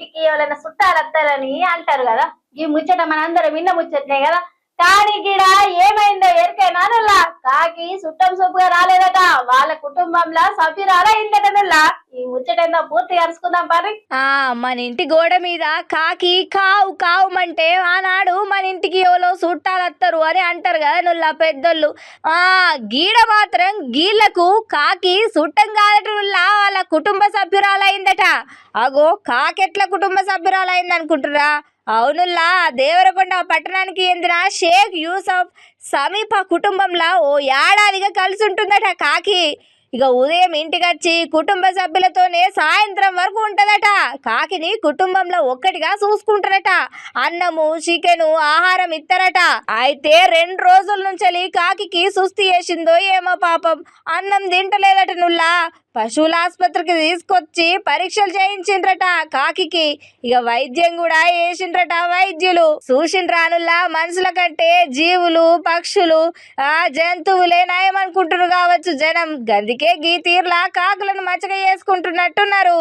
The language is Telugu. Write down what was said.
ఇంటికి ఎవరైనా చుట్టాలు వస్తారని అంటారు కదా. ఈ ముచ్చట మనందరం విన్న ముచ్చట్నే కదా. కానీ గిడ ఏమైందో ఎరికైనా నుల్లా. కాకి చుట్టం సొప్పుగా రాలేదట. వాళ్ళ కుటుంబంలో సభ్యురాలైందట నుల్లా. ఈ ముచ్చటేందో పూర్తి అరుచుకుందాం పరి ఆ మన ఇంటి గోడ మీద కాకి కావు కావుమంటే ఆనాడు ఇంటికి ఎవరో చుట్టాలత్తరు అని అంటారు కదా నుల్లా పెద్దోళ్ళు. ఆ గీడ మాత్రం గీళ్ళకు కాకి చుట్టం కాదట నుల్లా వాళ్ళ కుటుంబ సభ్యురాలైందట. అగో కాకెట్ల కుటుంబ సభ్యురాలైంది అనుకుంటురా? అవునుల్లా దేవరకొండ పట్టణానికి చెందిన షేక్ యూసఫ్ సమీప కుటుంబంలో ఓ ఏడాదిగా కలిసి ఉంటుందట కాకి. ఇక ఉదయం ఇంటికొచ్చి కుటుంబ సభ్యులతోనే సాయంత్రం వరకు ఉంటుందట. కాకిని కుటుంబంలో ఒక్కటిగా చూసుకుంటారట. అన్నము చికెను ఆహారం ఇస్తారట. అయితే రెండు రోజుల నుంచి కాకికి సుస్థి చేసిందో ఏమో పాపం. అన్నం తింటలేదట నుల్లా. పశువుల ఆసుపత్రికి తీసుకొచ్చి పరీక్షలు చేయించిండ్రట కాకికి. ఇక వైద్యం కూడా వేసిండ్రట వైద్యులు. చూసిండ్రానుల్లా మనుషుల కంటే జీవులు పక్షులు ఆ జంతువులే నయమనుకుంటున్నారు కావచ్చు జనం. గందికే గీ తీర్లా కాకులను మచ్చగా చేసుకుంటున్నట్టున్నారు.